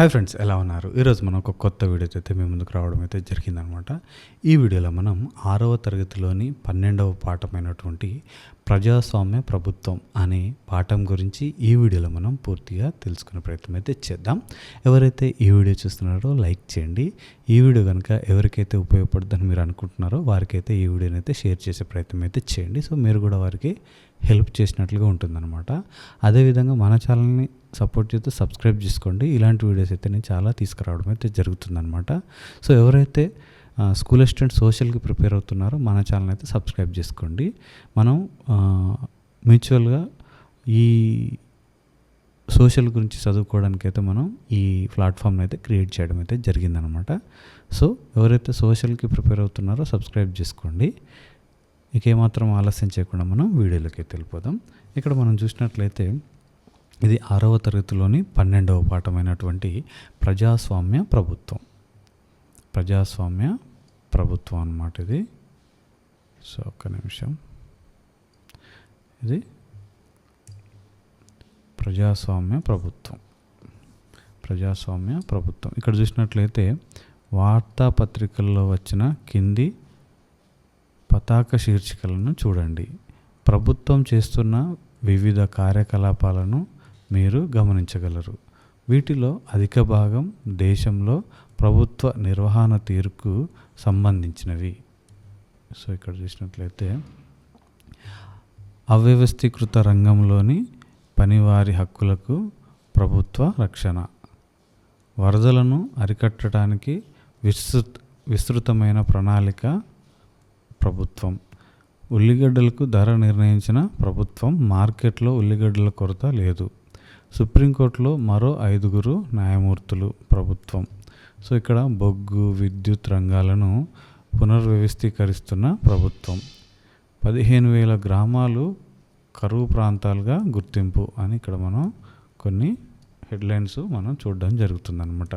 Hi friends ఎలా ఉన్నారు? ఈరోజు మనం ఒక కొత్త వీడియోతో అయితే మీ ముందుకు రావడం అయితే జరిగిందనమాట. ఈ వీడియోలో మనం ఆరవ తరగతిలోని పన్నెండవ పాఠమైనటువంటి ప్రజాస్వామ్య ప్రభుత్వం అనే పాఠం గురించి ఈ వీడియోలో మనం పూర్తిగా తెలుసుకునే ప్రయత్నం అయితే చేద్దాం. ఎవరైతే ఈ వీడియో చూస్తున్నారో లైక్ చేయండి. ఈ వీడియో కనుక ఎవరికైతే ఉపయోగపడుతుందని మీరు అనుకుంటున్నారో వారికైతే ఈ వీడియోని అయితే షేర్ చేసే ప్రయత్నం అయితే చేయండి. సో మీరు కూడా వారికి హెల్ప్ చేసినట్లుగా ఉంటుందన్నమాట అదేవిధంగా మన ఛానల్ని సపోర్ట్ చేస్తూ సబ్స్క్రైబ్ చేసుకోండి. ఇలాంటి వీడియోస్ అయితే నేను చాలా తీసుకురావడం అయితే జరుగుతుందనమాట సో ఎవరైతే స్కూల్ అసిస్టెంట్ సోషల్కి ప్రిపేర్ అవుతున్నారో మన ఛానల్ అయితే సబ్స్క్రైబ్ చేసుకోండి. మనం మ్యూచువల్గా ఈ సోషల్ గురించి చదువుకోవడానికి అయితే మనం ఈ ప్లాట్ఫామ్ని అయితే క్రియేట్ చేయడం అయితే జరిగిందనమాట సో ఎవరైతే సోషల్కి ప్రిపేర్ అవుతున్నారో సబ్స్క్రైబ్ చేసుకోండి. ఇక ఏమాత్రం ఆలస్యం చేయకుండా మనం వీడియోలోకి వెళ్ళిపోదాం. ఇక్కడ మనం చూసినట్లయితే ఇది ఆరవ తరగతిలోని పన్నెండవ పాఠమైనటువంటి ప్రజాస్వామ్య ప్రభుత్వం. ప్రజాస్వామ్య ప్రభుత్వం అన్నమాట ఇది. సో ఒక్క నిమిషం. ఇది ప్రజాస్వామ్య ప్రభుత్వం. ప్రజాస్వామ్య ప్రభుత్వం. ఇక్కడ చూసినట్లయితే వార్తాపత్రికల్లో వచ్చిన కింది పతాక శీర్షికలను చూడండి. ప్రభుత్వం చేస్తున్న వివిధ కార్యకలాపాలను మీరు గమనించగలరు. వీటిలో అధిక భాగం దేశంలో ప్రభుత్వ నిర్వహణ తీరుకు సంబంధించినవి. సో ఇక్కడ చూసినట్లయితే అవ్యవస్థీకృత రంగంలోని పనివారి హక్కులకు ప్రభుత్వ రక్షణ. వరదలను అరికట్టడానికి విస్తృత విస్తృతమైన ప్రణాళిక ప్రభుత్వం. ఉల్లిగడ్డలకు ధర నిర్ణయించిన ప్రభుత్వం మార్కెట్లో ఉల్లిగడ్డల కొరత లేదు. సుప్రీంకోర్టులో మరో ఐదుగురు న్యాయమూర్తులు ప్రభుత్వం. సో ఇక్కడ బొగ్గు విద్యుత్ రంగాలను పునర్వ్యవస్థీకరిస్తున్న ప్రభుత్వం. పదిహేను వేల గ్రామాలు కరువు ప్రాంతాలుగా గుర్తింపు అని ఇక్కడ మనం కొన్ని హెడ్లైన్స్ మనం చూడడం జరుగుతుందన్నమాట.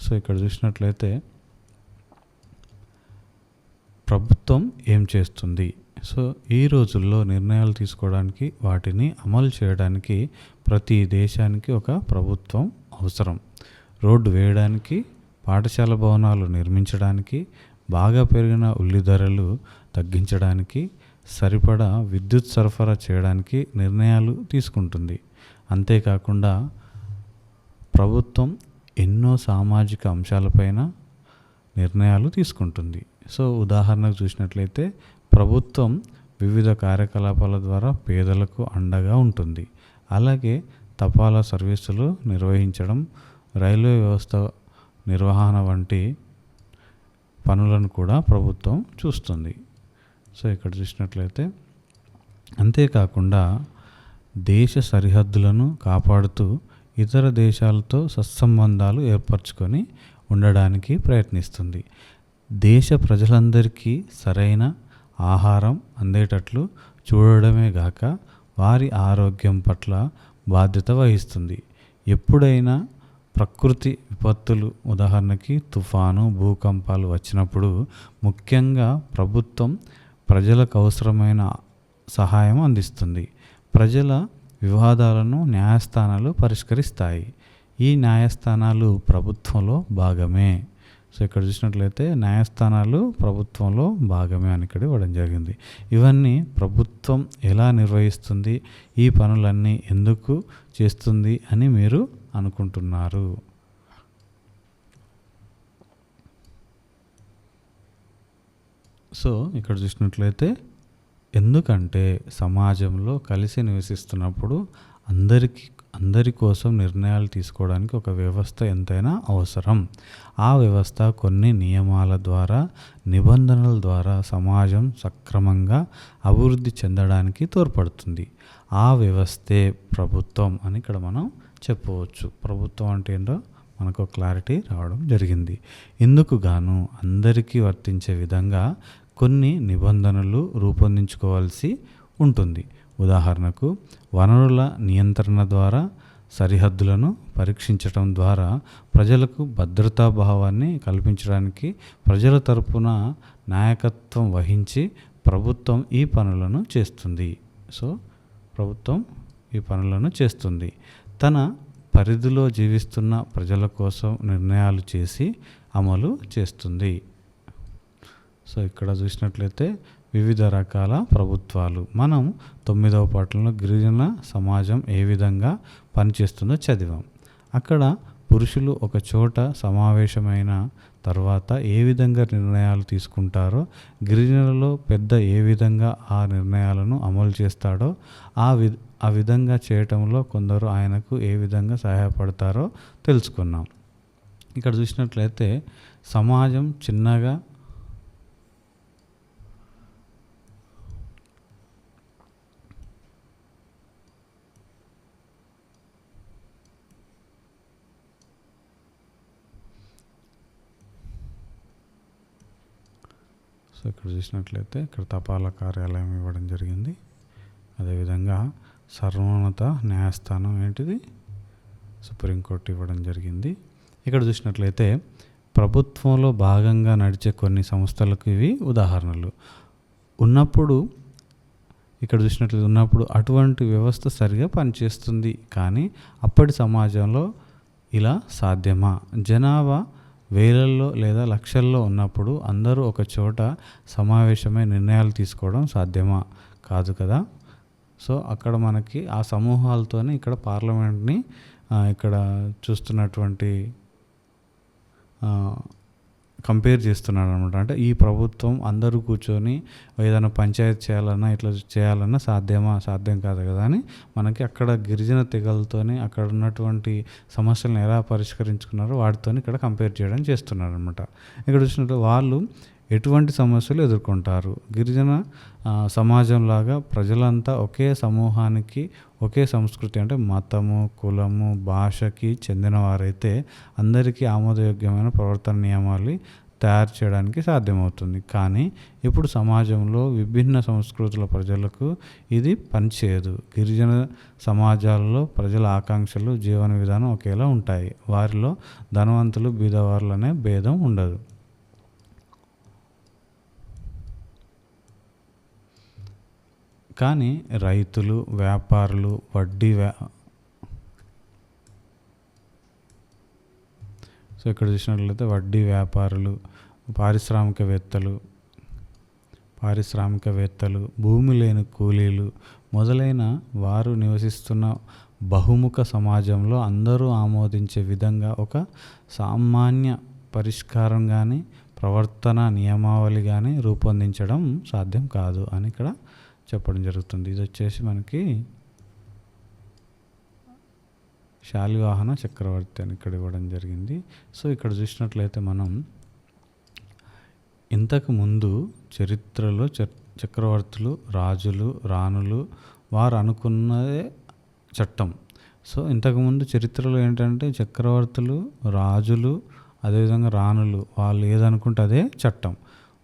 సో ఇక్కడ చూసినట్లయితే ప్రభుత్వం ఏం చేస్తుంది? సో ఈ రోజుల్లో నిర్ణయాలు తీసుకోవడానికి వాటిని అమలు చేయడానికి ప్రతి దేశానికి ఒక ప్రభుత్వం అవసరం. రోడ్డు వేయడానికి పాఠశాల భవనాలు నిర్మించడానికి బాగా పెరిగిన ఉల్లి ధరలు తగ్గించడానికి సరిపడా విద్యుత్ సరఫరా చేయడానికి నిర్ణయాలు తీసుకుంటుంది. అంతేకాకుండా ప్రభుత్వం ఎన్నో సామాజిక అంశాలపైన నిర్ణయాలు తీసుకుంటుంది. సో ఉదాహరణకు చూసినట్లయితే ప్రభుత్వం వివిధ కార్యకలాపాల ద్వారా పేదలకు అండగా ఉంటుంది. అలాగే తపాలా సర్వీసులు నిర్వహించడం రైల్వే వ్యవస్థ నిర్వహణ వంటి పనులను కూడా ప్రభుత్వం చూస్తుంది. సో ఇక్కడ చూసినట్లయితే అంతేకాకుండా దేశ సరిహద్దులను కాపాడుతూ ఇతర దేశాలతో సత్సంబంధాలు ఏర్పరచుకొని ఉండడానికి ప్రయత్నిస్తుంది. దేశ ప్రజలందరికీ సరైన ఆహారం అందేటట్లు చూడడమే గాక వారి ఆరోగ్యం పట్ల బాధ్యత వహిస్తుంది. ఎప్పుడైనా ప్రకృతి విపత్తులు ఉదాహరణకి తుఫాను భూకంపాలు వచ్చినప్పుడు ముఖ్యంగా ప్రభుత్వం ప్రజలకు అవసరమైన సహాయం అందిస్తుంది. ప్రజల వివాదాలను న్యాయస్థానాలు పరిష్కరిస్తాయి. ఈ న్యాయస్థానాలు ప్రభుత్వంలో భాగమే. సో ఇక్కడ చూసినట్లయితే న్యాయస్థానాలు ప్రభుత్వంలో భాగమే అని ఇక్కడ ఇవ్వడం జరిగింది. ఇవన్నీ ప్రభుత్వం ఎలా నిర్వహిస్తుంది? ఈ పనులన్నీ ఎందుకు చేస్తుంది అని మీరు అనుకుంటున్నారు? సో ఇక్కడ చూసినట్లయితే ఎందుకంటే సమాజంలో కలిసి నివసిస్తున్నప్పుడు అందరికీ అందరి కోసం నిర్ణయాలు తీసుకోవడానికి ఒక వ్యవస్థ ఎంతైనా అవసరం. ఆ వ్యవస్థ కొన్ని నియమాల ద్వారా నిబంధనల ద్వారా సమాజం సక్రమంగా అభివృద్ధి చెందడానికి తోడ్పడుతుంది. ఆ వ్యవస్థే ప్రభుత్వం అని ఇక్కడ మనం చెప్పవచ్చు. ప్రభుత్వం అంటే ఏంటో మనకు క్లారిటీ రావడం జరిగింది. ఇందుకు గాను అందరికీ వర్తించే విధంగా కొన్ని నిబంధనలు రూపొందించుకోవాల్సి ఉంటుంది. ఉదాహరణకు వనరుల నియంత్రణ ద్వారా సరిహద్దులను పరీక్షించటం ద్వారా ప్రజలకు భద్రతా భావాన్ని కల్పించడానికి ప్రజల తరపున నాయకత్వం వహించి ప్రభుత్వం ఈ పనులను చేస్తుంది. సో ప్రభుత్వం ఈ పనులను చేస్తుంది. తన పరిధిలో జీవిస్తున్న ప్రజల కోసం నిర్ణయాలు చేసి అమలు చేస్తుంది. సో ఇక్కడ చూసినట్లయితే వివిధ రకాల ప్రభుత్వాలు. మనం తొమ్మిదవ పాఠంలో గిరిజన సమాజం ఏ విధంగా పనిచేస్తుందో చదివాం. అక్కడ పురుషులు ఒక చోట సమావేశమైన తర్వాత ఏ విధంగా నిర్ణయాలు తీసుకుంటారో గిరిజనులలో పెద్ద ఏ విధంగా ఆ నిర్ణయాలను అమలు చేస్తాడో ఆ వి ఆ విధంగా చేయటంలో కొందరు ఆయనకు ఏ విధంగా సహాయపడతారో తెలుసుకున్నాం. ఇక్కడ చూసినట్లయితే సమాజం చిన్నగా సో ఇక్కడ చూసినట్లయితే ఇక్కడ తపాలా కార్యాలయం ఇవ్వడం జరిగింది. అదేవిధంగా సర్వోన్నత న్యాయస్థానం ఏంటిది? సుప్రీంకోర్టు ఇవ్వడం జరిగింది. ఇక్కడ చూసినట్లయితే ప్రభుత్వంలో భాగంగా నడిచే కొన్ని సంస్థలకు ఇవి ఉదాహరణలు. ఉన్నప్పుడు ఇక్కడ చూసినట్లయితే ఉన్నప్పుడు అటువంటి వ్యవస్థ సరిగా పనిచేస్తుంది. కానీ అప్పటి సమాజంలో ఇలా సాధ్యమా? జనాభా వేలల్లో లేదా లక్షల్లో ఉన్నప్పుడు అందరూ ఒక చోట సమావేశమై నిర్ణయాలు తీసుకోవడం సాధ్యమా? కాదు కదా. సో అక్కడ మనకి ఆ సమూహాలతోనే ఇక్కడ పార్లమెంట్ని ఇక్కడ చూస్తున్నటువంటి కంపేర్ చేస్తున్నాడు అనమాట అంటే ఈ ప్రభుత్వం అందరూ కూర్చొని ఏదైనా పంచాయతీ చేయాలన్నా ఇట్లా చేయాలన్నా సాధ్యమా? సాధ్యం కాదు కదా అని మనకి అక్కడ గిరిజన తెగలతోని అక్కడ ఉన్నటువంటి సమస్యలను ఎలా పరిష్కరించుకున్నారో వాటితో ఇక్కడ కంపేర్ చేయడం చేస్తున్నారు అనమాట ఇక్కడ చూసినట్టు వాళ్ళు ఎటువంటి సమస్యలు ఎదుర్కొంటారు? గిరిజన సమాజంలాగా ప్రజలంతా ఒకే సమూహానికి ఒకే సంస్కృతి అంటే మతము కులము భాషకి చెందినవారైతే అందరికీ ఆమోదయోగ్యమైన ప్రవర్తన నియమాలు తయారు చేయడానికి సాధ్యమవుతుంది. కానీ ఇప్పుడు సమాజంలో విభిన్న సంస్కృతుల ప్రజలకు ఇది పనిచేయదు. గిరిజన సమాజాలలో ప్రజల ఆకాంక్షలు జీవన విధానం ఒకేలా ఉంటాయి. వారిలో ధనవంతులు బీదవారులు అనే భేదం ఉండదు. కానీ రైతులు వ్యాపారులు వడ్డీ వ్యా సో ఇక్కడ చూసినట్లయితే వడ్డీ వ్యాపారులు పారిశ్రామికవేత్తలు పారిశ్రామికవేత్తలు భూమి లేని కూలీలు మొదలైన వారు నివసిస్తున్న బహుముఖ సమాజంలో అందరూ ఆమోదించే విధంగా ఒక సామాన్య పరిష్కారం కానీ ప్రవర్తన నియమావళి కానీ రూపొందించడం సాధ్యం కాదు అని ఇక్కడ చెప్పడం జరుగుతుంది. ఇది వచ్చేసి మనకి శాలివాహన చక్రవర్తి అని ఇక్కడ ఇవ్వడం జరిగింది. సో ఇక్కడ చూసినట్లయితే మనం ఇంతకు ముందు చరిత్రలో చ- చక్రవర్తులు రాజులు రాణులు వారు అనుకున్నదే చట్టం. సో ఇంతకుముందు చరిత్రలో ఏంటంటే చక్రవర్తులు రాజులు అదేవిధంగా రాణులు వాళ్ళు ఏదనుకుంటే అదే చట్టం.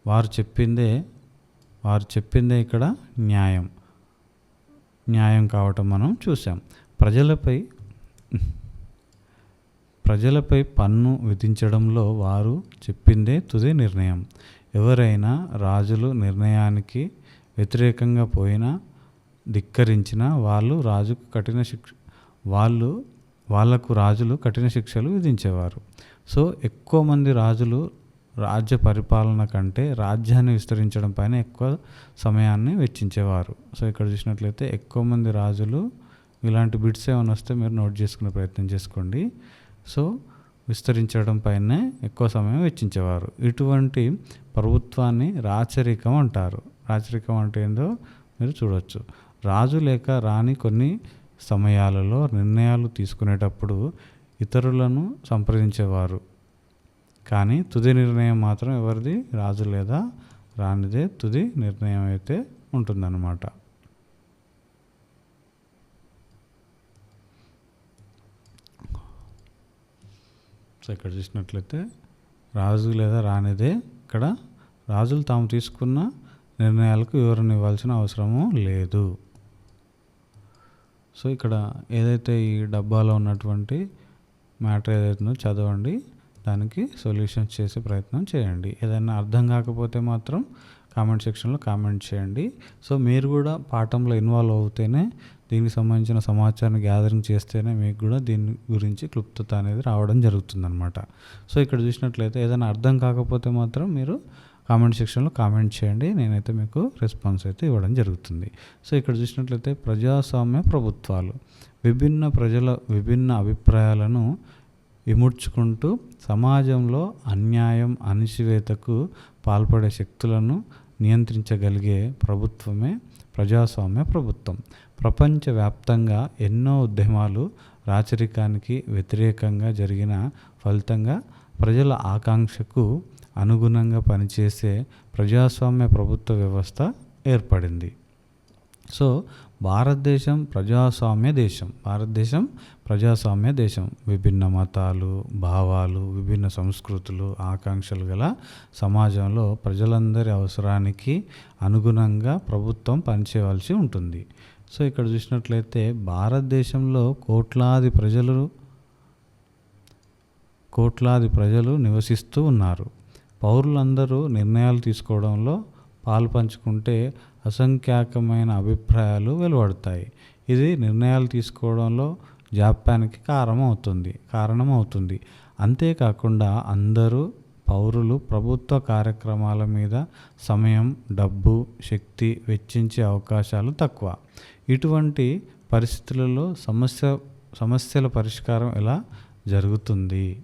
వారు చెప్పిందే వారు చెప్పిందే ఇక్కడ న్యాయం. న్యాయం కావటం మనం చూసాం ప్రజలపై ప్రజలపై పన్ను విధించడంలో వారు చెప్పిందే తుది నిర్ణయం. ఎవరైనా రాజులు నిర్ణయానికి వ్యతిరేకంగా పోయినా ధిక్కరించిన వాళ్ళు రాజుకు కఠిన శిక్ష వాళ్ళు వాళ్ళకు రాజులు కఠిన శిక్షలు విధించేవారు. సో ఎక్కువ మంది రాజులు రాజ్య పరిపాలన కంటే రాజ్యాన్ని విస్తరించడం పైన ఎక్కువ సమయాన్ని వెచ్చించేవారు. సో ఇక్కడ చూసినట్లయితే ఎక్కువ మంది రాజులు ఇలాంటి బిట్స్ ఏమైనా వస్తే మీరు నోట్ చేసుకునే ప్రయత్నం చేసుకోండి. సో విస్తరించడం పైనే ఎక్కువ సమయం వెచ్చించేవారు. ఇటువంటి ప్రభుత్వాన్ని రాచరికం అంటారు. రాచరికం అంటే ఏందో మీరు చూడవచ్చు రాజు లేక రాణి కొన్ని సమయాలలో నిర్ణయాలు తీసుకునేటప్పుడు ఇతరులను సంప్రదించేవారు. కానీ తుది నిర్ణయం మాత్రం ఎవరిది? రాజు లేదా? రానిదే తుది నిర్ణయం అయితే ఉంటుందన్నమాట. సో ఇక్కడ చూసినట్లయితే రాజు లేదా రానిదే ఇక్కడ. రాజులు తాము తీసుకున్న నిర్ణయాలకు వివరణ ఇవ్వాల్సిన అవసరము లేదు. సో ఇక్కడ ఏదైతే ఈ డబ్బాలో ఉన్నటువంటి మ్యాటర్ ఏదైతుందో చదవండి. దానికి సొల్యూషన్స్ చేసే ప్రయత్నం చేయండి. ఏదైనా అర్థం కాకపోతే మాత్రం కామెంట్ సెక్షన్లో కామెంట్ చేయండి. సో మీరు కూడా పాఠంలో ఇన్వాల్వ్ అవుతేనే దీనికి సంబంధించిన సమాచారాన్ని గ్యాదరింగ్ చేస్తేనే మీకు కూడా దీని గురించి క్లుప్తత అనేది రావడం జరుగుతుందన్నమాట. సో ఇక్కడ చూసినట్లయితే ఏదైనా అర్థం కాకపోతే మాత్రం మీరు కామెంట్ సెక్షన్లో కామెంట్ చేయండి. నేనైతే మీకు రెస్పాన్స్ అయితే ఇవ్వడం జరుగుతుంది. సో ఇక్కడ చూసినట్లయితే ప్రజాస్వామ్య ప్రభుత్వాలు విభిన్న ప్రజల విభిన్న అభిప్రాయాలను ఇముడ్చుకుంటూ సమాజంలో అన్యాయం అణిచివేతకు పాల్పడే శక్తులను నియంత్రించగలిగే ప్రభుత్వమే ప్రజాస్వామ్య ప్రభుత్వం. ప్రపంచవ్యాప్తంగా ఎన్నో ఉద్యమాలు రాచరికానికి వ్యతిరేకంగా జరిగిన ఫలితంగా ప్రజల ఆకాంక్షకు అనుగుణంగా పనిచేసే ప్రజాస్వామ్య ప్రభుత్వ వ్యవస్థ ఏర్పడింది. సో భారతదేశం ప్రజాస్వామ్య దేశం. భారతదేశం ప్రజాస్వామ్య దేశం. విభిన్న మతాలు భావాలు విభిన్న సంస్కృతులు ఆకాంక్షలు గల సమాజంలో ప్రజలందరి అవసరానికి అనుగుణంగా ప్రభుత్వం పనిచేయవలసి ఉంటుంది. సో ఇక్కడ చూసినట్లయితే భారతదేశంలో కోట్లాది ప్రజలు కోట్లాది ప్రజలు నివసిస్తూ ఉన్నారు. పౌరులందరూ నిర్ణయాలు తీసుకోవడంలో పాలు పంచుకుంటే అసంఖ్యాకమైన అభిప్రాయాలు వెలువడతాయి. ఇది నిర్ణయాలు తీసుకోవడంలో జాప్యానికి కారణమవుతుంది కారణమవుతుంది. అంతేకాకుండా అందరూ పౌరులు ప్రభుత్వ కార్యక్రమాల మీద సమయం డబ్బు శక్తి వెచ్చించే అవకాశాలు తక్కువ. ఇటువంటి పరిస్థితులలో సమస్య సమస్యల పరిష్కారం ఎలా జరుగుతుంది?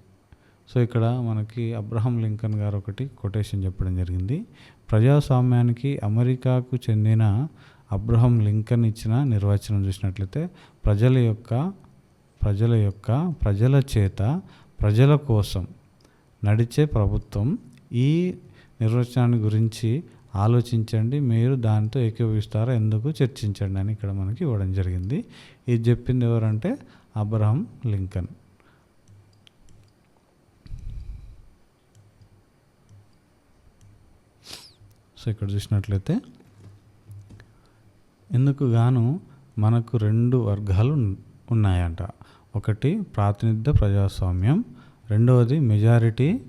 సో ఇక్కడ మనకి అబ్రహం లింకన్ గారు ఒకటి కొటేషన్ చెప్పడం జరిగింది. ప్రజాస్వామ్యానికి అమెరికాకు చెందిన అబ్రహం లింకన్ ఇచ్చిన నిర్వచనం చూసినట్లయితే ప్రజల యొక్క ప్రజల యొక్క ప్రజల చేత ప్రజల కోసం నడిచే ప్రభుత్వం ఈ నిర్వచనాన్ని గురించి ఆలోచించండి. మీరు దానితో ఏకీభవిస్తారా? ఎందుకు? చర్చించండి అని ఇక్కడ మనకి ఇవ్వడం జరిగింది. ఇది చెప్పింది ఎవరంటే అబ్రహం లింకన్ సో ఇక్కడ చూసినట్లయితే ఇందుకు గాను మనకు రెండు వర్గాలు ఉన్నాయంట. ఒకటి ప్రాతినిధ్య ప్రజాస్వామ్యం రెండవది మెజారిటీ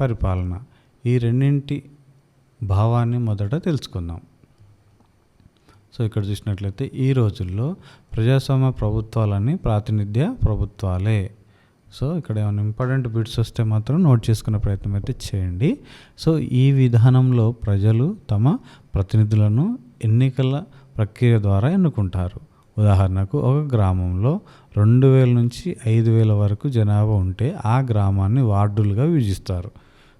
పరిపాలన. ఈ రెండింటి భావాన్ని మొదట తెలుసుకుందాం. సో ఇక్కడ చూసినట్లయితే ఈ రోజుల్లో ప్రజాస్వామ్య ప్రభుత్వాలని ప్రాతినిధ్య ప్రభుత్వాలే. సో ఇక్కడ ఏమైనా ఇంపార్టెంట్ బిట్స్ వస్తే మాత్రం నోట్ చేసుకునే ప్రయత్నం అయితే చేయండి. సో ఈ విధానంలో ప్రజలు తమ ప్రతినిధులను ఎన్నికల ప్రక్రియ ద్వారా ఎన్నుకుంటారు. ఉదాహరణకు ఒక గ్రామంలో రెండు వేల నుంచి ఐదు వేల వరకు జనాభా ఉంటే ఆ గ్రామాన్ని వార్డులుగా విభజిస్తారు.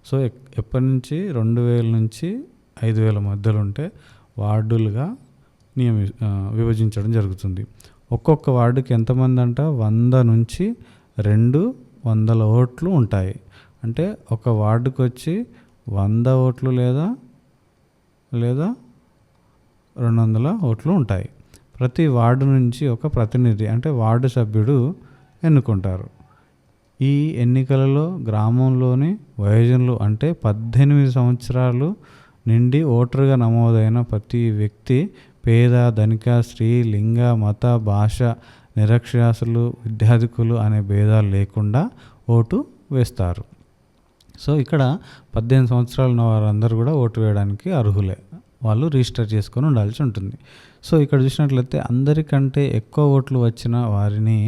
సో ఎక్- ఎప్పటి నుంచి? రెండు వేల నుంచి ఐదు వేల మధ్యలో ఉంటే వార్డులుగా నియమి విభజించడం జరుగుతుంది. ఒక్కొక్క వార్డుకి ఎంతమంది అంట? వంద నుంచి రెండు వందల ఓట్లు ఉంటాయి. అంటే ఒక వార్డుకి వచ్చి వంద ఓట్లు లేదా లేదా రెండు వందల ఓట్లు ఉంటాయి. ప్రతి వార్డు నుంచి ఒక ప్రతినిధి అంటే వార్డు సభ్యుడు ఎన్నుకుంటారు. ఈ ఎన్నికలలో గ్రామంలోని వయోజనులు అంటే పద్దెనిమిది సంవత్సరాలు నిండి ఓటరుగా నమోదైన ప్రతి వ్యక్తి పేద ధనిక స్త్రీ లింగ మత భాష నిరక్షరాసులు విద్యాధికులు అనే భేదాలు లేకుండా ఓటు వేస్తారు. సో ఇక్కడ పద్దెనిమిది సంవత్సరాలు ఉన్న వారందరూ కూడా ఓటు వేయడానికి అర్హులే. వాళ్ళు రిజిస్టర్ చేసుకొని ఉండాల్సి ఉంటుంది. సో ఇక్కడ చూసినట్లయితే అందరికంటే ఎక్కువ ఓట్లు వచ్చిన వారిని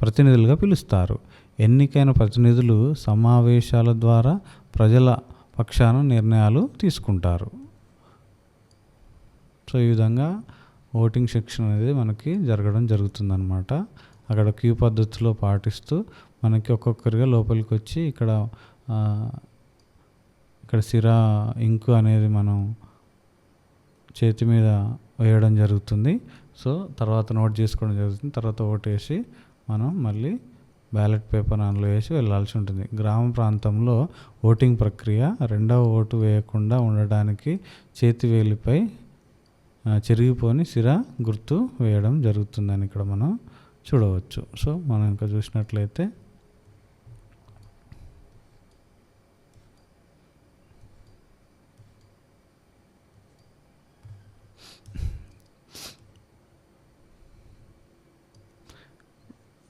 ప్రతినిధులుగా పిలుస్తారు. ఎన్నికైన ప్రతినిధులు సమావేశాల ద్వారా ప్రజల పక్షాన నిర్ణయాలు తీసుకుంటారు. సో ఈ విధంగా ఓటింగ్ సెక్షన్ అనేది మనకి జరగడం జరుగుతుందన్నమాట. అక్కడ క్యూ పద్ధతిలో పాటిస్తూ మనకి ఒక్కొక్కరిగా లోపలికి వచ్చి ఇక్కడ ఇక్కడ సిరా ఇంకు అనేది మనం చేతి మీద వేయడం జరుగుతుంది. సో తర్వాత నోట్ చేసుకోవడం జరుగుతుంది. తర్వాత ఓటు వేసి మనం మళ్ళీ బ్యాలెట్ పేపర్ అందులో వేసి వెళ్ళాల్సి ఉంటుంది. గ్రామ ప్రాంతంలో ఓటింగ్ ప్రక్రియ రెండవ ఓటు వేయకుండా ఉండడానికి చేతి వేలిపై చెరిగిపోని సిర గుర్తు వేయడం జరుగుతుందని ఇక్కడ మనం చూడవచ్చు. సో మనం ఇంకా చూసినట్లయితే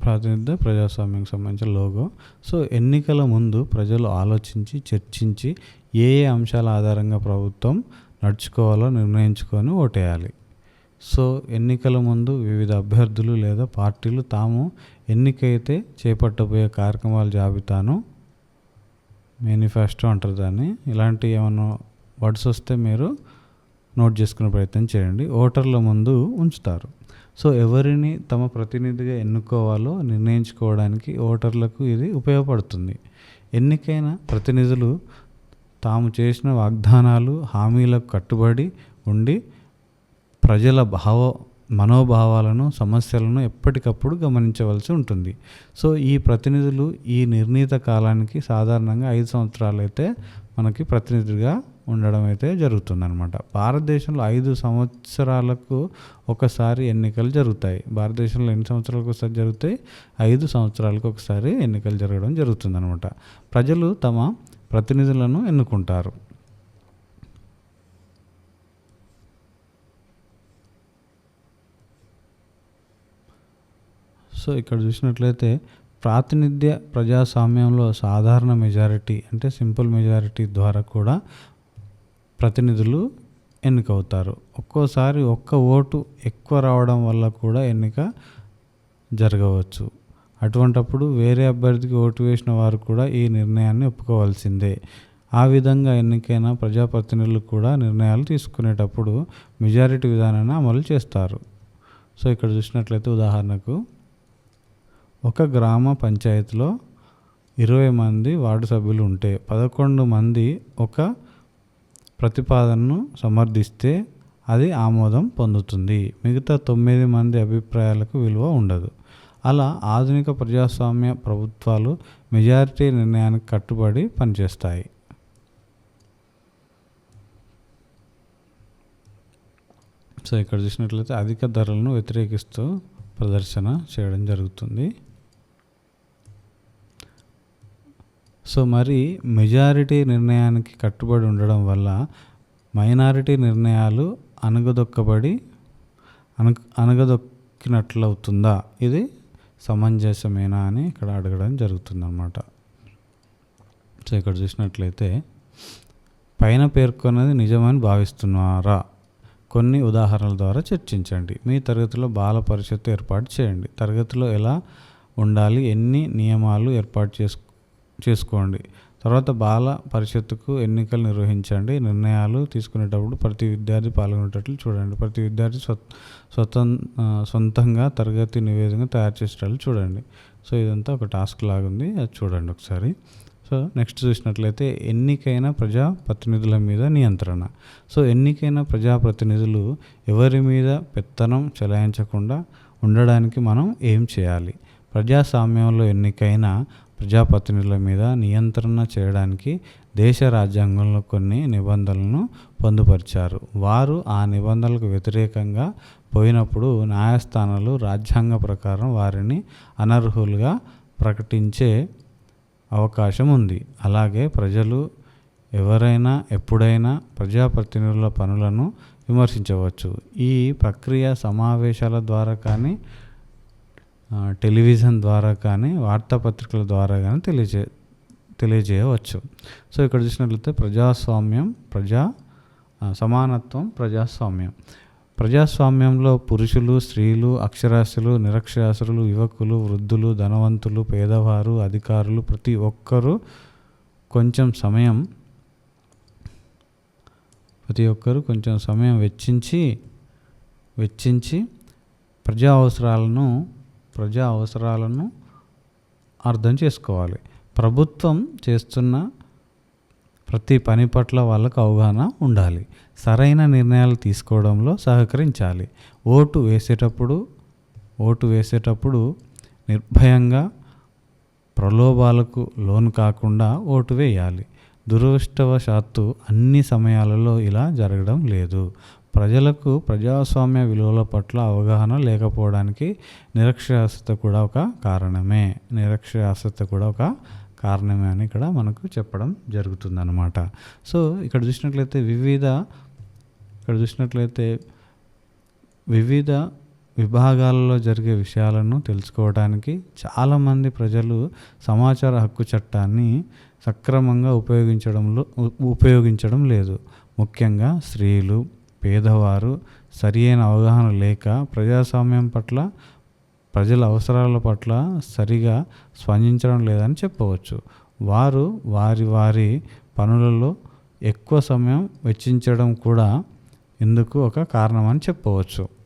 ప్రాతినిధ్య ప్రజాస్వామ్యం సంబంధించిన లోగో. సో ఎన్నికల ముందు ప్రజలు ఆలోచించి చర్చించి ఏ ఏ అంశాల ఆధారంగా ప్రభుత్వం నడుచుకోవాలో నిర్ణయించుకొని ఓటేయాలి. సో ఎన్నికల ముందు వివిధ అభ్యర్థులు లేదా పార్టీలు తాము ఎన్నికైతే చేపట్టబోయే కార్యక్రమాల జాబితాను మేనిఫెస్టో అంటారు దాన్ని. ఇలాంటి ఏమైనా వర్డ్స్ వస్తే మీరు నోట్ చేసుకునే ప్రయత్నం చేయండి. ఓటర్ల ముందు ఉంచుతారు. సో ఎవరిని తమ ప్రతినిధిగా ఎన్నుకోవాలో నిర్ణయించుకోవడానికి ఓటర్లకు ఇది ఉపయోగపడుతుంది. ఎన్నికైన ప్రతినిధులు తాము చేసిన వాగ్దానాలు హామీలకు కట్టుబడి ఉండి ప్రజల భావ మనోభావాలను సమస్యలను ఎప్పటికప్పుడు గమనించవలసి ఉంటుంది. సో ఈ ప్రతినిధులు ఈ నిర్ణీత కాలానికి సాధారణంగా ఐదు సంవత్సరాలు అయితే మనకి ప్రతినిధిగా ఉండడం అయితే జరుగుతుందన్నమాట. భారతదేశంలో ఐదు సంవత్సరాలకు ఒకసారి ఎన్నికలు జరుగుతాయి. భారతదేశంలో ఎన్ని సంవత్సరాలకు ఒకసారి జరుగుతాయి? ఐదు సంవత్సరాలకు ఒకసారి ఎన్నికలు జరగడం జరుగుతుందన్నమాట. ప్రజలు తమ ప్రతినిధులను ఎన్నుకుంటారు. సో ఇక్కడ చూసినట్లయితే ప్రాతినిధ్య ప్రజాస్వామ్యంలో సాధారణ మెజారిటీ అంటే సింపుల్ మెజారిటీ ద్వారా కూడా ప్రతినిధులు ఎన్నికవుతారు. ఒక్కోసారి ఒక్క ఓటు ఎక్కువ రావడం వల్ల కూడా ఎన్నిక జరగవచ్చు. అటువంటప్పుడు వేరే అభ్యర్థికి ఓటు వేసిన వారు కూడా ఈ నిర్ణయాన్ని ఒప్పుకోవాల్సిందే. ఆ విధంగా ఎన్నికైన ప్రజాప్రతినిధులు కూడా నిర్ణయాలు తీసుకునేటప్పుడు మెజారిటీ విధానాన్ని అమలు చేస్తారు. సో ఇక్కడ చూసినట్లయితే ఉదాహరణకు ఒక గ్రామ పంచాయతీలో ఇరవై మంది వార్డు సభ్యులు ఉంటే పదకొండు మంది ఒక ప్రతిపాదనను సమర్థిస్తే అది ఆమోదం పొందుతుంది. మిగతా తొమ్మిది మంది అభిప్రాయాలకు విలువ ఉండదు. అలా ఆధునిక ప్రజాస్వామ్య ప్రభుత్వాలు మెజారిటీ నిర్ణయానికి కట్టుబడి పనిచేస్తాయి. సో ఇక్కడ చూసినట్లయితే అధిక ధరలను వ్యతిరేకిస్తూ ప్రదర్శన చేయడం జరుగుతుంది. సో మరి మెజారిటీ నిర్ణయానికి కట్టుబడి ఉండడం వల్ల మైనారిటీ నిర్ణయాలు అనగదొక్కబడి అన అనగదొక్కినట్లవుతుందా ఇది సమంజసమేనా అని ఇక్కడ అడగడం జరుగుతుందన్నమాట. సో ఇక్కడ చూసినట్లయితే పైన పేర్కొన్నది నిజమని భావిస్తున్నారా? కొన్ని ఉదాహరణల ద్వారా చర్చించండి. మీ తరగతిలో బాల పరిషత్తు ఏర్పాటు చేయండి. తరగతిలో ఎలా ఉండాలి? ఎన్ని నియమాలు ఏర్పాటు చేసు చేసుకోండి? తర్వాత బాల పరిషత్తుకు ఎన్నికలు నిర్వహించండి. నిర్ణయాలు తీసుకునేటప్పుడు ప్రతి విద్యార్థి పాల్గొనేటట్లు చూడండి. ప్రతి విద్యార్థి స్వ స్వతం సొంతంగా తరగతి నివేదిక తయారు చేసేటట్లు చూడండి. సో ఇదంతా ఒక టాస్క్ లాగుంది. అది చూడండి ఒకసారి. సో నెక్స్ట్ చూసినట్లయితే ఎన్నికైన ప్రజాప్రతినిధుల మీద నియంత్రణ. సో ఎన్నికైన ప్రజాప్రతినిధులు ఎవరి మీద పెత్తనం చెలాయించకుండా ఉండడానికి మనం ఏం చేయాలి? ప్రజాస్వామ్యంలో ఎన్నికైన ప్రజాప్రతినిధుల మీద నియంత్రణ చేయడానికి దేశ రాజ్యాంగంలో కొన్ని నిబంధనలను పొందుపరిచారు. వారు ఆ నిబంధనలకు వ్యతిరేకంగా పోయినప్పుడు న్యాయస్థానాలు రాజ్యాంగ ప్రకారం వారిని అనర్హులుగా ప్రకటించే అవకాశం ఉంది. అలాగే ప్రజలు ఎవరైనా ఎప్పుడైనా ప్రజాప్రతినిధుల పనులను విమర్శించవచ్చు. ఈ ప్రక్రియ సమావేశాల ద్వారా కానీ టెలివిజన్ ద్వారా కానీ వార్తాపత్రికల ద్వారా కానీ తెలియజే తెలియజేయవచ్చు. సో ఇక్కడ చూసినట్లయితే ప్రజాస్వామ్యం ప్రజా సమానత్వం ప్రజాస్వామ్యం. ప్రజాస్వామ్యంలో పురుషులు స్త్రీలు అక్షరాస్యులు నిరక్షరాస్యులు యువకులు వృద్ధులు ధనవంతులు పేదవారు అధికారులు ప్రతి ఒక్కరూ కొంచెం సమయం ప్రతి ఒక్కరూ కొంచెం సమయం వెచ్చించి వెచ్చించి ప్రజా అవసరాలను ప్రజా అవసరాలను అర్థం చేసుకోవాలి. ప్రభుత్వం చేస్తున్న ప్రతి పని పట్ల వాళ్ళకు అవగాహన ఉండాలి. సరైన నిర్ణయాలు తీసుకోవడంలో సహకరించాలి. ఓటు వేసేటప్పుడు ఓటు వేసేటప్పుడు నిర్భయంగా ప్రలోభాలకు లోను కాకుండా ఓటు వేయాలి. దురదృష్టవశాత్తు అన్ని సమయాలలో ఇలా జరగడం లేదు. ప్రజలకు ప్రజాస్వామ్య విలువల పట్ల అవగాహన లేకపోవడానికి నిరక్షరాస్యత కూడా ఒక కారణమే. నిరక్షరాస్యత కూడా ఒక కారణమే అని ఇక్కడ మనకు చెప్పడం జరుగుతుందన్నమాట. సో ఇక్కడ చూసినట్లయితే వివిధ ఇక్కడ చూసినట్లయితే వివిధ విభాగాలలో జరిగే విషయాలను తెలుసుకోవడానికి చాలామంది ప్రజలు సమాచార హక్కు చట్టాన్ని సక్రమంగా ఉపయోగించడంలో ఉపయోగించడం లేదు. ముఖ్యంగా స్త్రీలు పేదవారు సరి అయిన అవగాహన లేక ప్రజాస్వామ్యం పట్ల ప్రజల అవసరాల పట్ల సరిగా స్పందించడం లేదని చెప్పవచ్చు. వారు వారి వారి పనులలో ఎక్కువ సమయం వెచ్చించడం కూడా ఇందుకు ఒక కారణమని చెప్పవచ్చు.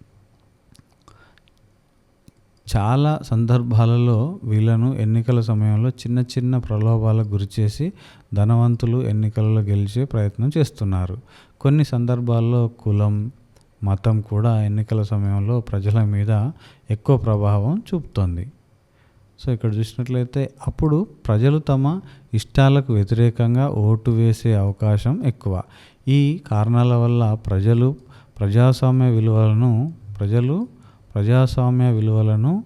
చాలా సందర్భాలలో వీళ్ళను ఎన్నికల సమయంలో చిన్న చిన్న ప్రలోభాలకు గురిచేసి ధనవంతులు ఎన్నికలలో గెలిచే ప్రయత్నం చేస్తున్నారు. కొన్ని సందర్భాల్లో కులం మతం కూడా ఎన్నికల సమయంలో ప్రజల మీద ఎక్కువ ప్రభావం చూపుతోంది. సో ఇక్కడ చూసినట్లయితే అప్పుడు ప్రజలు తమ ఇష్టాలకు వ్యతిరేకంగా ఓటు వేసే అవకాశం ఎక్కువ. ఈ కారణాల వల్ల ప్రజలు ప్రజాస్వామ్య విలువలను ప్రజలు ప్రజాస్వామ్య విలువలను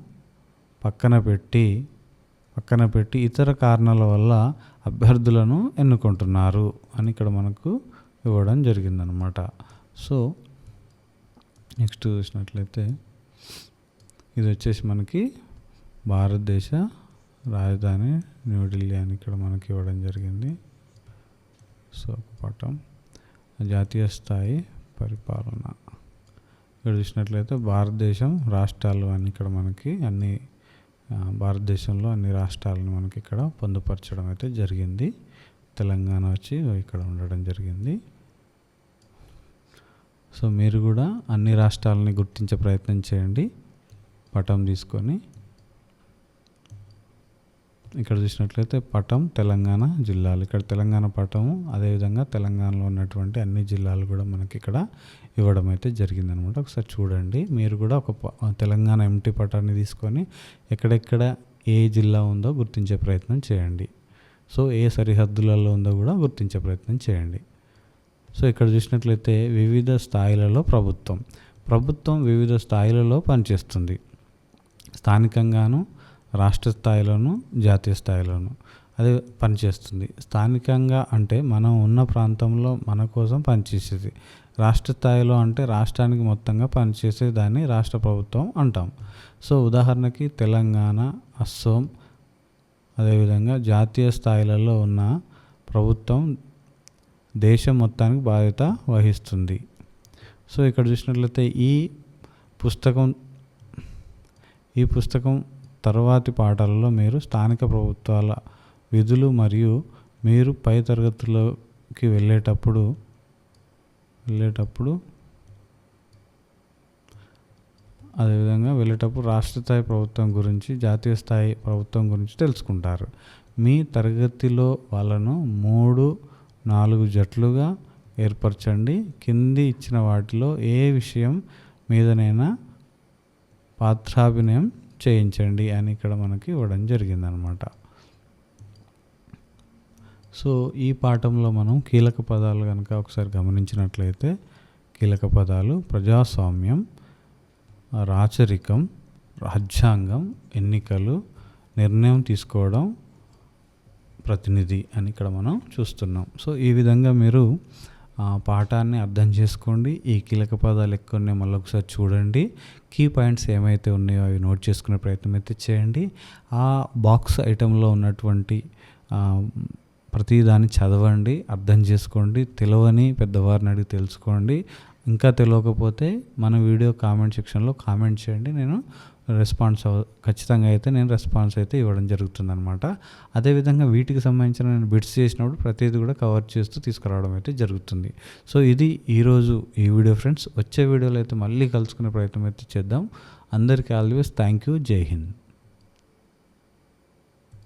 పక్కన పెట్టి పక్కన పెట్టి ఇతర కారణాల వల్ల అభ్యర్థులను ఎన్నుకుంటున్నారు అని ఇక్కడ మనకు ఇవ్వడం జరిగిందనమాట సో నెక్స్ట్ చూసినట్లయితే ఇది వచ్చేసి మనకి భారతదేశ రాజధాని న్యూఢిల్లీ అని ఇక్కడ మనకి ఇవ్వడం జరిగింది. సో ఒక పటం జాతీయ స్థాయి పరిపాలన. ఇక్కడ చూసినట్లయితే భారతదేశం రాష్ట్రాలు అని ఇక్కడ మనకి అన్ని భారతదేశంలో అన్ని రాష్ట్రాలను మనకి ఇక్కడ పొందుపరచడం అయితే జరిగింది. తెలంగాణ వచ్చి ఇక్కడ ఉండడం జరిగింది. సో మీరు కూడా అన్ని రాష్ట్రాలని గుర్తించే ప్రయత్నం చేయండి. పటం తీసుకొని ఇక్కడ చూసినట్లయితే పటం తెలంగాణ జిల్లాలు. ఇక్కడ తెలంగాణ పటము అదేవిధంగా తెలంగాణలో ఉన్నటువంటి అన్ని జిల్లాలు కూడా మనకి ఇక్కడ ఇవ్వడం అయితే జరిగిందనమాట. ఒకసారి చూడండి. మీరు కూడా ఒక ప- తెలంగాణ ఎంటీ పటాన్ని తీసుకొని ఎక్కడెక్కడ ఏ జిల్లా ఉందో గుర్తించే ప్రయత్నం చేయండి. సో ఏ సరిహద్దులలో ఉందో కూడా గుర్తించే ప్రయత్నం చేయండి. సో ఇక్కడ చూసినట్లయితే వివిధ స్థాయిలలో ప్రభుత్వం. ప్రభుత్వం వివిధ స్థాయిలలో పనిచేస్తుంది. స్థానికంగాను రాష్ట్ర స్థాయిలోను జాతీయ స్థాయిలోను అది పనిచేస్తుంది. స్థానికంగా అంటే మనం ఉన్న ప్రాంతంలో మన కోసం పనిచేసేది. రాష్ట్ర స్థాయిలో అంటే రాష్ట్రానికి మొత్తంగా పనిచేసే దాన్ని రాష్ట్ర ప్రభుత్వం అంటాం. సో ఉదాహరణకి తెలంగాణ అస్సోం అదేవిధంగా జాతీయ స్థాయిలలో ఉన్న ప్రభుత్వం దేశం మొత్తానికి బాధ్యత వహిస్తుంది. సో ఇక్కడ చూసినట్లయితే ఈ పుస్తకం ఈ పుస్తకం తర్వాతి పాఠాలలో మీరు స్థానిక ప్రభుత్వాల విధులు మరియు మీరు పై తరగతిలోకి వెళ్ళేటప్పుడు వెళ్ళేటప్పుడు అదేవిధంగా వెళ్ళేటప్పుడు రాష్ట్ర స్థాయి ప్రభుత్వం గురించి జాతీయ స్థాయి ప్రభుత్వం గురించి తెలుసుకుంటారు. మీ తరగతిలో వాళ్ళను మూడు నాలుగు జట్లుగా ఏర్పరచండి. కింది ఇచ్చిన వాటిలో ఏ విషయం మీదనైనా పాత్రాభినయం చేయించండి అని ఇక్కడ మనకి ఇవ్వడం జరిగిందనమాట. సో ఈ పాఠంలో మనం కీలక పదాలు కనుక ఒకసారి గమనించినట్లయితే కీలక పదాలు ప్రజాస్వామ్యం రాచరికం రాజ్యాంగం ఎన్నికలు నిర్ణయం తీసుకోవడం ప్రతినిధి అని ఇక్కడ మనం చూస్తున్నాం. సో ఈ విధంగా మీరు ఆ, పాఠాన్ని అర్థం చేసుకోండి. ఈ కీలక పదాలు ఎక్కువనే మళ్ళీ ఒకసారి చూడండి. కీ పాయింట్స్ ఏమైతే ఉన్నాయో అవి నోట్ చేసుకునే ప్రయత్నం అయితే చేయండి. ఆ బాక్స్ ఐటెంలో ఉన్నటువంటి ప్రతిదాన్ని చదవండి అర్థం చేసుకోండి. తెలియని పెద్దవారిని అడిగి తెలుసుకోండి. ఇంకా తెలియకపోతే మన వీడియో కామెంట్ సెక్షన్లో కామెంట్ చేయండి. నేను రెస్పాన్స్ అవ ఖచ్చితంగా అయితే నేను రెస్పాన్స్ అయితే ఇవ్వడం జరుగుతుంది అనమాట అదేవిధంగా వీటికి సంబంధించిన నేను బిట్స్ చేసినప్పుడు ప్రతిదీ కూడా కవర్ చేస్తూ తీసుకురావడం అయితే జరుగుతుంది. సో ఇది ఈరోజు ఈ వీడియో ఫ్రెండ్స్. వచ్చే వీడియోలో అయితే మళ్ళీ కలుసుకునే ప్రయత్నం అయితే చేద్దాం. అందరికీ ఆల్వేస్ థ్యాంక్ యూ. జై హింద్.